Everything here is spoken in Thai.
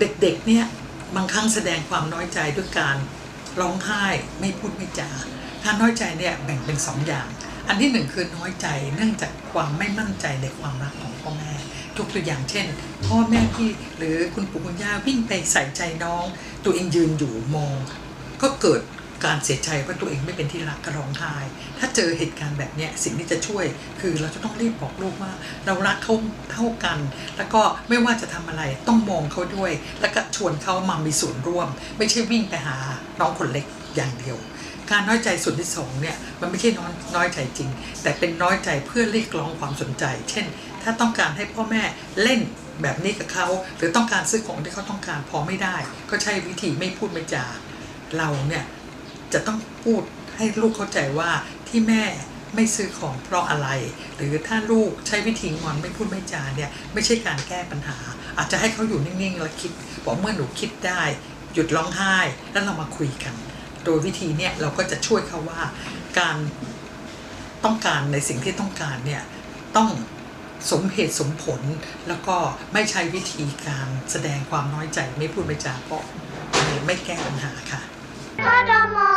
เด็กๆเนี่ยบางครั้งแสดงความน้อยใจด้วยการร้องไห้ไม่พูดไม่จาถ้าน้อยใจเนี่ยแบ่งเป็นสองอย่าง อันที่หนึ่งคือน้อยใจเนื่องจากความไม่มั่นใจในความรักของพ่อแม่ทุกตัวอย่างเช่น พ่อแม่พี่หรือคุณปู่คุณย่าวิ่งไปใส่ใจน้อง ตัวเองยืนอยู่มอง ก็เกิด การเสียใจว่าตัวเองไม่เป็นที่รักก็ร้องไห้ถ้าเจอเหตุการณ์แบบนี้สิ่งที่จะช่วย คือเราจะต้องรีบบอกลูกว่า เรารักเขาเท่ากัน แล้วก็ไม่ว่าจะทำอะไรต้องมองเขาด้วย แล้วก็ชวนเขามามีส่วนร่วม ไม่ใช่วิ่งไปหาน้องคนเล็กอย่างเดียวการน้อยใจส่วนที่สองเนี่ยมันไม่ใช่น้อยน้อยใจจริง แต่เป็นน้อยใจเพื่อเรียกร้องความสนใจ เช่น ถ้าต้องการให้พ่อแม่เล่นแบบนี้กับเขาหรือต้องการซื้อของที่เขาต้องการพอไม่ได้ ก็ใช้วิธีไม่พูดไม่จาเราเนี่ย จะต้องพูดให้ลูกเข้าใจว่าที่แม่ไม่ซื้อของเพราะอะไร หรือถ้าลูกใช้วิธีงอนไม่พูดไม่จาเนี่ยไม่ใช่การแก้ปัญหา อาจจะให้เขาอยู่นิ่งๆ แล้วคิดบอกเมื่อหนูคิดได้ หยุดร้องไห้ แล้วเรามาคุยกัน โดยวิธีเนี่ยเราก็จะช่วยเขาว่า การต้องการในสิ่งที่ต้องการเนี่ยต้องสมเหตุสมผลแล้วก็ไม่ใช้วิธีการแสดงความน้อยใจไม่พูดไม่จาเพราะไม่แก้ปัญหาค่ะ子供